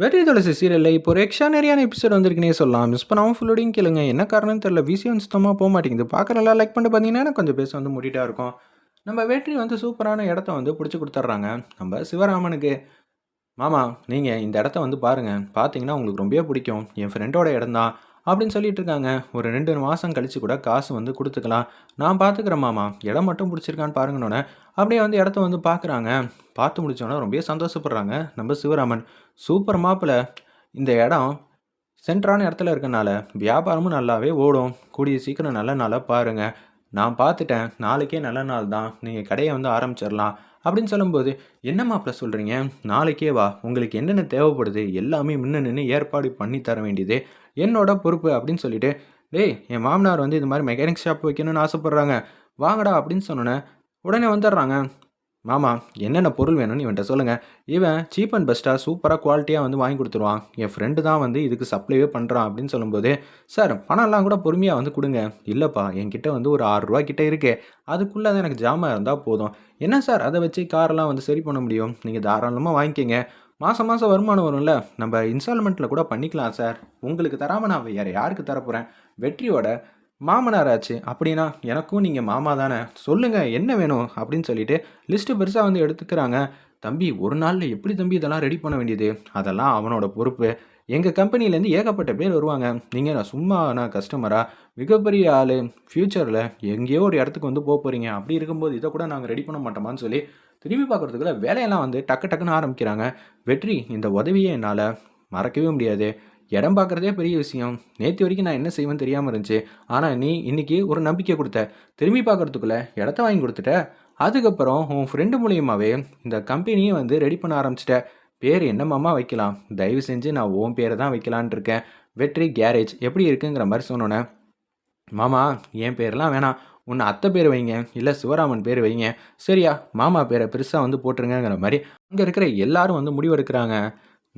வெற்றி துளசி சீரியலில் இப்போ ஒரு எக்ஸ்ட்ரானரியான எபிசோட் வந்திருக்குனே சொல்லலாம். மிஸ் பண்ணாமல் ஃபுல்லோடையும் கேளுங்க. என்ன காரணம் தெரியல. விஷயம் சுத்தமாக போக மாட்டேங்குது. பார்க்குறலாம் லைக் பண்ணிட்டு பார்த்தீங்கன்னா எனக்கு கொஞ்சம் பேச வந்து முடிட்டா இருக்கும். நம்ம வெற்றி வந்து சூப்பரான இடத்த வந்து பிடிச்சி கொடுத்துட்றாங்க. நம்ம சிவராமனுக்கு. மாமா நீங்கள் இந்த இடத்த வந்து பாருங்கள் பார்த்தீங்கன்னா உங்களுக்கு ரொம்பவே பிடிக்கும். என் ஃப்ரெண்டோட இடம் தான் அப்படின்னு சொல்லிட்டு இருக்காங்க ஒரு ரெண்டு மாதம் கழிச்சு கூட காசு வந்து கொடுத்துக்கலாம். நான் பார்த்துக்கிறேன் மாமா. இடம் மட்டும் பிடிச்சிருக்கான்னு பாருங்கன்னொன்னே அப்படியே வந்து இடத்த வந்து பார்க்குறாங்க பார்த்து முடிச்சோன்னே ரொம்பவே சந்தோஷப்படுறாங்க நம்ம சிவராமன். சூப்பர் மாப்பிள்ள இந்த இடம் சென்டரான இடத்துல இருக்கனால வியாபாரமும் நல்லாவே ஓடும். கூடிய சீக்கிரம் நல்ல நாளாக பாருங்கள் நான் பார்த்துட்டேன் நாளைக்கே நல்ல நாள் தான் நீங்கள் கடையை வந்து ஆரம்பிச்சிடலாம். அப்படின்னு சொல்லும்போது என்ன மாப்பிள்ள சொல்கிறீங்க நாளைக்கே வா. உங்களுக்கு என்னென்ன தேவைப்படுது எல்லாமே முன்ன நின்று ஏற்பாடு பண்ணி தர வேண்டியது. என்னோட பொறுப்பு அப்படின்னு சொல்லிட்டு டேய் என் மாமனார் வந்து இது மாதிரி மெக்கானிக் ஷாப் வைக்கணும்னு ஆசைப்பட்றாங்க. வாங்கடா அப்படின்னு சொன்னோன்னே உடனே வந்துடுறாங்க. மாமா என்னென்ன பொருள் வேணும்னு இவன்கிட்ட சொல்லுங்கள் இவன் சீப் அண்ட் பெஸ்ட்டாக சூப்பராக குவாலிட்டியாக வந்து வாங்கி கொடுத்துருவான். என் ஃப்ரெண்டு தான் வந்து இதுக்கு சப்ளைவே பண்ணுறான் அப்படின்னு சொல்லும்போது சார் பணம்லாம் கூட பொறுமையாக வந்து கொடுங்க. இல்லைப்பா என்கிட்ட வந்து ஒரு ஆறுரூவா கிட்டே இருக்கே. அதுக்குள்ளே தான் எனக்கு ஜாமாக இருந்தால் போதும். என்ன சார் அதை வச்சு காரெல்லாம் வந்து சரி பண்ண முடியும்? நீங்கள் தாராளமாக வாங்கிக்கோங்க. மாதம் மாதம் வருமானம் வரும்ல. நம்ம இன்ஸ்டால்மெண்ட்டில் கூட பண்ணிக்கலாம் சார். உங்களுக்கு தராமல் நான் வேறு யாருக்கு தரப்போகிறேன் வெற்றியோட மாமனார் ஆச்சு. அப்படின்னா எனக்கும் நீங்கள் மாமா தானே. சொல்லுங்கள் என்ன வேணும்? அப்படின்னு சொல்லிட்டு லிஸ்ட்டு பெருசாக வந்து எடுத்துக்கிறாங்க. தம்பி ஒரு நாளில் எப்படி தம்பி இதெல்லாம் ரெடி பண்ண வேண்டியது? அதெல்லாம் அவனோட பொறுப்பு. எங்கள் கம்பெனிலேருந்து ஏகப்பட்ட பேர் வருவாங்க. நீங்கள் நான் சும்மா நான் கஸ்டமராக மிகப்பெரிய ஆள். ஃப்யூச்சரில் எங்கேயோ ஒரு இடத்துக்கு வந்து போக போகிறீங்க அப்படி இருக்கும்போது இதை கூட நாங்கள் ரெடி பண்ண மாட்டோமான்னு சொல்லி திரும்பி பார்க்குறதுக்குள்ள வேலையெல்லாம் வந்து டக்கு டக்குன்னு ஆரம்பிக்கிறாங்க. வெற்றி இந்த உதவியை என்னால் மறக்கவே முடியாது. இடம் பார்க்குறதே பெரிய விஷயம். நேற்று வரைக்கும் நான் என்ன செய்வேன்னு தெரியாமல் இருந்துச்சு. ஆனால் நீ இன்றைக்கி ஒரு நம்பிக்கை கொடுத்த. திரும்பி பார்க்குறதுக்குள்ளே இடத்த வாங்கி கொடுத்துட்ட. அதுக்கப்புறம் உன் ஃப்ரெண்டு மூலியமாகவே இந்த கம்பெனியை வந்து ரெடி பண்ண ஆரம்பிச்சிட்ட. பேர் என்னமாமா வைக்கலாம்? தயவு செஞ்சு நான் உன் பேரை தான் வைக்கலான் இருக்கேன். வெற்றி கேரேஜ் எப்படி இருக்குங்கிற மாதிரி சொன்னோன்னே மாமா என் பேரெலாம் வேணாம். உன்னை அத்தை பேர் வைங்க. இல்லை சிவராமன் பேர் வைங்க. சரியா மாமா பேரை பெருசாக வந்து போட்டுருங்கிற மாதிரி அங்கே இருக்கிற எல்லாரும் வந்து முடிவெடுக்கிறாங்க.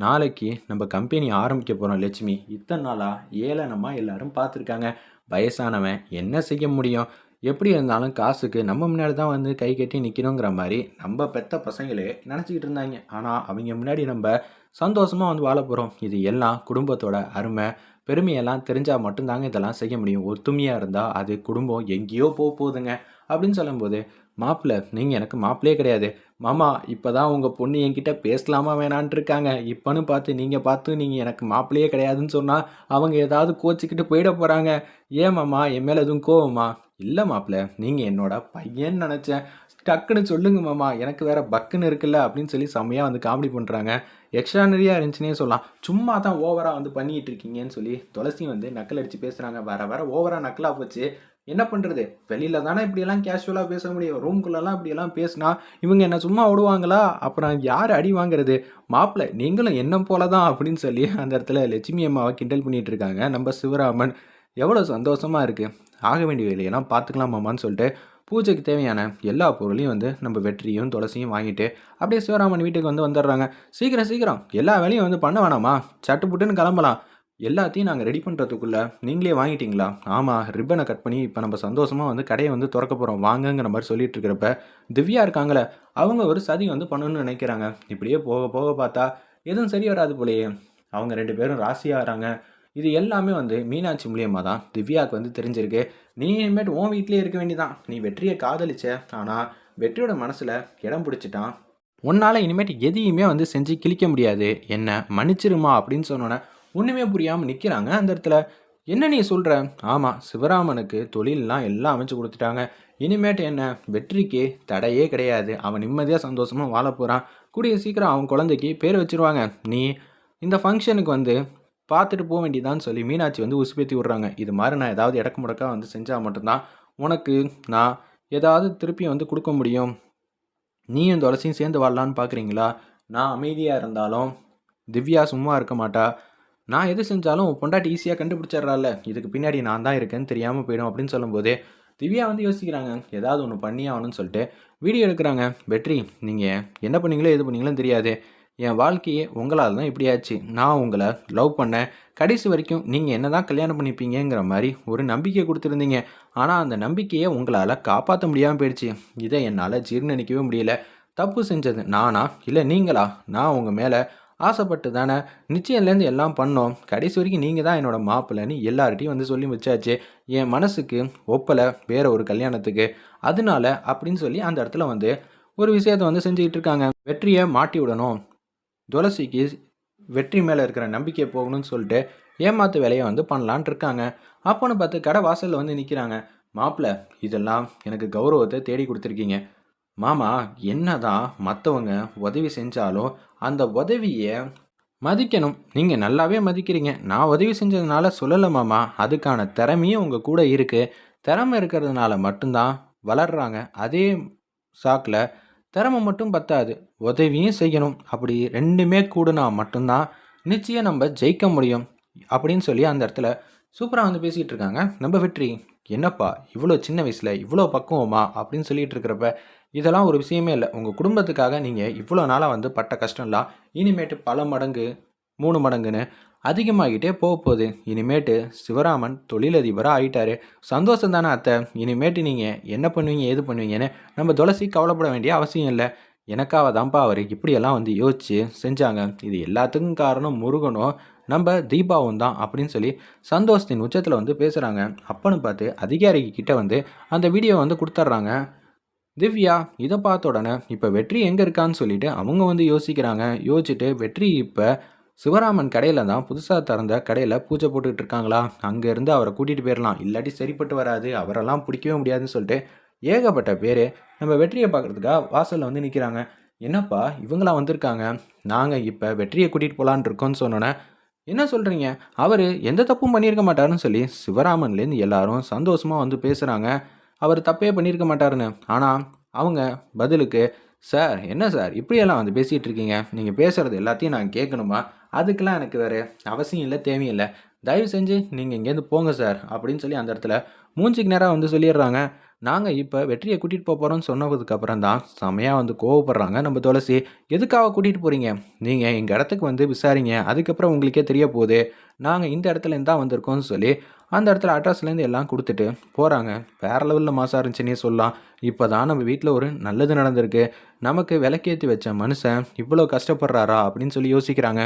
நாளைக்கு நம்ம கம்பெனி ஆரம்பிக்க போகிறோம் லட்சுமி. இத்தனை நாளாக ஏளனமாக எல்லாரும் பார்த்துருக்காங்க. வயசானவன் என்ன செய்ய முடியும்? எப்படி இருந்தாலும் காசுக்கு நம்ம முன்னாடி தான் வந்து கை கட்டி நிற்கணுங்கிற மாதிரி நம்ம பெத்த பசங்களே நினச்சிக்கிட்டு இருந்தாங்க. ஆனால் அவங்க முன்னாடி நம்ம சந்தோஷமாக வந்து வாழ போகிறோம் இது எல்லாம் குடும்பத்தோட அருமை. பெருமையெல்லாம் தெரிஞ்சால் மட்டும்தாங்க இதெல்லாம் செய்ய முடியும். ஒத்துமையாக இருந்தால் அது குடும்பம் எங்கேயோ போக போகுதுங்க. அப்படின்னு சொல்லும்போது மாப்பிள்ளை நீங்கள் எனக்கு மாப்பிள்ளையே கிடையாது. மாமா இப்போ தான் உங்கள் பொண்ணு என்கிட்ட பேசலாமா வேணான்ட்டு இருக்காங்க. இப்போன்னு பார்த்து நீங்கள் பார்த்து நீங்கள் எனக்கு மாப்பிள்ளையே கிடையாதுன்னு சொன்னால் அவங்க ஏதாவது கோச்சிக்கிட்டு போயிட போகிறாங்க ஏன் மாமா என் மேலே எதுவும் கோவமா? இல்லை மாப்பிள்ளை நீங்கள் என்னோட பையன் நினச்சேன். டக்குன்னு சொல்லுங்க மாமா எனக்கு வேற பக்குன்னு இருக்குல்ல அப்படின்னு சொல்லி செம்மையாக வந்து காமெடி பண்ணுறாங்க எக்ஸ்ட்ரானரியாக இருந்துச்சுன்னே சொல்லலாம். சும்மா தான் ஓவராக வந்து பண்ணிகிட்டு இருக்கீங்கன்னு சொல்லி துளசி வந்து நக்கல் அடித்து பேசுகிறாங்க வேற வர ஓவராக நக்கலாக போச்சு. என்ன பண்ணுறது வெளியில் தானே இப்படியெல்லாம் கேஷுவலாக பேச முடியும். ரூம்குள்ளெல்லாம் இப்படியெல்லாம் பேசினா இவங்க என்ன சும்மா ஓடுவாங்களா? அப்புறம் யார் அடி வாங்குறது? மாப்பிள்ளை நீங்களும் என்ன போல தான் அப்படின்னு சொல்லி அந்த இடத்துல லட்சுமி அம்மாவை கிண்டல் பண்ணிகிட்டு இருக்காங்க. நம்ம சிவராமன் எவ்வளோ சந்தோஷமாக இருக்குது ஆக வேண்டிய வேலையெல்லாம் பார்த்துக்கலாமாமான்னு சொல்லிட்டு பூஜைக்கு தேவையான எல்லா பொருளையும் வந்து நம்ம வெற்றியும் துளசியும் வாங்கிட்டு அப்படியே சிவராமன் வீட்டுக்கு வந்து வந்துடுறாங்க. சீக்கிரம் சீக்கிரம். எல்லா வேலையும் வந்து பண்ண வேணாமா? சட்டு புட்டுன்னு கிளம்பலாம். எல்லாத்தையும் நாங்கள் ரெடி பண்ணுறதுக்குள்ளே நீங்களே வாங்கிட்டீங்களா? ஆமாம் ரிப்பனை கட் பண்ணி இப்போ நம்ம சந்தோஷமாக வந்து கடையை வந்து திறக்க போகிறோம் வாங்கங்கிற மாதிரி சொல்லிட்டு இருக்கிறப்ப திவ்யா இருக்காங்களே அவங்க ஒரு சதி வந்து பண்ணணும்னு நினைக்கிறாங்க. இப்படியே போக போக பார்த்தா எதுவும் சரி வராது போலையே. அவங்க ரெண்டு பேரும் ராசியாகிறாங்க இது எல்லாமே வந்து மீனாட்சி மூலியமாக தான் திவ்யாவுக்கு வந்து தெரிஞ்சிருக்கு. நீ இனிமேட்டு உன் வீட்லேயே இருக்க வேண்டியதான் நீ வெற்றியை காதலிச்ச ஆனால் வெற்றியோட மனசில் இடம் பிடிச்சிட்டான். உன்னால் இனிமேட்டு எதையுமே வந்து செஞ்சு கிழிக்க முடியாது. என்ன மன்னிச்சிருமா அப்படின்னு சொன்னோன்னே ஒன்றுமே புரியாமல் நிற்கிறாங்க அந்த இடத்துல. என்ன நீ சொல்கிற ஆமாம் சிவராமனுக்கு தொழிலெலாம் எல்லாம் அமைச்சு கொடுத்துட்டாங்க. இனிமேட்டு என்ன? வெற்றிக்கு தடையே கிடையாது. அவன் நிம்மதியாக சந்தோஷமாக வாழ போகிறான் கூடிய சீக்கிரம் அவன் குழந்தைக்கு பேர் வச்சுருவாங்க. நீ இந்த ஃபங்க்ஷனுக்கு வந்து பார்த்துட்டு போக வேண்டியதான்னு சொல்லி மீனாட்சி வந்து உசுப்பேத்தி விட்றாங்க. இது மாதிரி நான் ஏதாவது இடக்கு முடக்கா வந்து செஞ்சால் மட்டும்தான் உனக்கு நான் ஏதாவது திருப்பி வந்து கொடுக்க முடியும். நீயும் துளசியும் சேர்ந்து வாழலான்னு பார்க்குறீங்களா நான் அமைதியாக இருந்தாலும் திவ்யா சும்மா இருக்க மாட்டா. நான் எது செஞ்சாலும் பொண்டாட்டி ஈஸியாக கண்டுபிடிச்சிட்றால இதுக்கு பின்னாடி நான் தான் இருக்கேன்னு தெரியாமல் போயிடும் அப்படின்னு சொல்லும்போது திவ்யா வந்து யோசிக்கிறாங்க. ஏதாவது ஒன்று பண்ணி ஆகணும்னு சொல்லிட்டு வீடியோ எடுக்கிறாங்க. வெற்றி நீங்கள் என்ன பண்ணீங்களோ எது பண்ணீங்களோ தெரியாது. என் வாழ்க்கையே உங்களால் தான் இப்படியாச்சு நான் உங்களை லவ் பண்ணேன். கடைசி வரைக்கும் நீங்கள் என்ன தான் கல்யாணம் பண்ணிப்பீங்கிற மாதிரி ஒரு நம்பிக்கை கொடுத்துருந்தீங்க. ஆனால் அந்த நம்பிக்கையை உங்களால் காப்பாற்ற முடியாமல் போயிடுச்சு. இதை என்னால் ஜீர்ணிக்கவே முடியல. தப்பு செஞ்சது நானா? இல்லை நீங்களா? நான் உங்கள் மேலே ஆசைப்பட்டு தானே நிச்சயம்லேருந்து எல்லாம் பண்ணோம். கடைசி வரைக்கும் நீங்கள் தான் என்னோடய மாப்பிள்ளைன்னு எல்லார்கிட்டையும் வந்து சொல்லி வச்சாச்சு. என் மனசுக்கு ஒப்பலை வேற ஒரு கல்யாணத்துக்கு. அதனால அப்படின்னு சொல்லி அந்த இடத்துல வந்து ஒரு விஷயத்தை வந்து செஞ்சுக்கிட்டு இருக்காங்க. வெற்றியை மாட்டி விடணும். துளசிக்கு வெற்றி மேலே இருக்கிற நம்பிக்கை போகணும்னு சொல்லிட்டு ஏமாத்து வேலையை வந்து பண்ணலான் இருக்காங்க. அப்போன்னு பார்த்து கடை வாசலில் வந்து நிற்கிறாங்க மாப்பிள்ள இதெல்லாம் எனக்கு கௌரவத்தை தேடி கொடுத்துருக்கீங்க. மாமா என்னதான் மற்றவங்க உதவி செஞ்சாலும் அந்த உதவியை மதிக்கணும். நீங்கள் நல்லாவே மதிக்கிறீங்க. நான் உதவி செஞ்சதுனால சொல்லலை மாமா. அதுக்கான திறமையும் உங்கள் கூட இருக்குது திறமை இருக்கிறதுனால மட்டும்தான் வளர்கிறாங்க அதே சாக்கில் திறமை மட்டும் பத்தாது உதவியும் செய்யணும். அப்படி ரெண்டுமே கூடுனா மட்டும்தான் நிச்சயம் நம்ம ஜெயிக்க முடியும் அப்படின்னு சொல்லி அந்த இடத்துல சூப்பராக வந்து பேசிகிட்டு இருக்காங்க. நம்ம வெற்றி என்னப்பா இவ்வளோ சின்ன வயசில் இவ்வளோ பக்குவமா? அப்படின்னு சொல்லிட்டு இருக்கிறப்ப இதெல்லாம் ஒரு விஷயமே இல்லை. உங்கள் குடும்பத்துக்காக நீங்கள் இவ்வளோ நாளாக வந்து பட்ட கஷ்டம்லாம் இனிமேட்டு பல மடங்கு மூணு மடங்குன்னு அதிகமாகிட்டே போக போகுது இனிமேட்டு சிவராமன் தொழிலதிபராக ஆயிட்டாரு. சந்தோஷம் தானே அத்தை. இனிமேட்டு நீங்கள் என்ன பண்ணுவீங்க ஏது பண்ணுவீங்கன்னு நம்ம துளசி கவலைப்பட வேண்டிய அவசியம் இல்லை. எனக்காக தான்ப்பா அவர் இப்படியெல்லாம் வந்து யோசிச்சு செஞ்சாங்க. இது எல்லாத்துக்கும் காரணம் முருகனும் நம்ம தீபாவும் தான் அப்படின்னு சொல்லி சந்தோஷத்தின் உச்சத்தில் வந்து பேசுகிறாங்க அப்பன்னு பார்த்து அதிகாரிக்கு கிட்டே வந்து அந்த வீடியோ வந்து கொடுத்துட்றாங்க திவ்யா இதை பார்த்த உடனே இப்போ வெற்றி எங்கே இருக்கான்னு சொல்லிட்டு அவங்க வந்து யோசிக்கிறாங்க. யோசிச்சுட்டு வெற்றி இப்போ சிவராமன் கடையில் தான் புதுசாக திறந்த கடையில் பூஜை போட்டுக்கிட்டு இருக்காங்களா? அங்கேருந்து அவரை கூட்டிகிட்டு போயிடலாம் இல்லாட்டி சரிப்பட்டு வராது. அவரெல்லாம் பிடிக்கவே முடியாதுன்னு சொல்லிட்டு ஏகப்பட்ட பேர் நம்ம வெற்றியை பார்க்குறதுக்காக வாசலில் வந்து நிற்கிறாங்க என்னப்பா இவங்களாம் வந்திருக்காங்க? நாங்கள் இப்போ வெற்றியை கூட்டிகிட்டு போகலான் இருக்கோம்னு சொன்னோன்னே என்ன சொல்கிறீங்க அவர் எந்த தப்பும் பண்ணியிருக்க மாட்டாருன்னு சொல்லி சிவராமன்லேருந்து எல்லாரும் சந்தோஷமாக வந்து பேசுகிறாங்க அவர் தப்பே பண்ணியிருக்க மாட்டாருன்னு. ஆனால் அவங்க பதிலுக்கு சார் என்ன சார்? இப்படியெல்லாம் வந்து பேசிகிட்டு இருக்கீங்க. நீங்கள் பேசுகிறது எல்லாத்தையும் நான் கேட்கணுமா? அதுக்கெல்லாம் எனக்கு வேறு அவசியம் இல்லை தேவையில்லை தயவு செஞ்சு நீங்கள் இங்கேருந்து போங்க சார் அப்படின்னு சொல்லி அந்த இடத்துல மூஞ்சிக்கு நேராக வந்து சொல்லிடுறாங்க. நாங்கள் இப்போ வெற்றியை கூட்டிகிட்டு போக போகிறோம்னு சொன்னதுக்கப்புறம் தான் செமையாக வந்து கோவப்படுறாங்க. நம்ம துளசி எதுக்காக கூட்டிகிட்டு போகிறீங்க நீங்கள் எங்கள் இடத்துக்கு வந்து விசாரிங்க. அதுக்கப்புறம் உங்களுக்கே தெரிய போகுது. நாங்கள் இந்த இடத்துலேருந்து தான் வந்திருக்கோம்னு சொல்லி அந்த இடத்துல அட்ரஸ்லேருந்து எல்லாம் கொடுத்துட்டு போகிறாங்க வேறு லெவலில் மாசாக இருந்துச்சுன்னே சொல்லலாம். இப்போ தான் நம்ம வீட்டில் ஒரு நல்லது நடந்திருக்கு. நமக்கு விளக்கேற்றி வச்ச மனுஷன் இவ்வளோ கஷ்டப்படுறாரா அப்படின்னு சொல்லி யோசிக்கிறாங்க.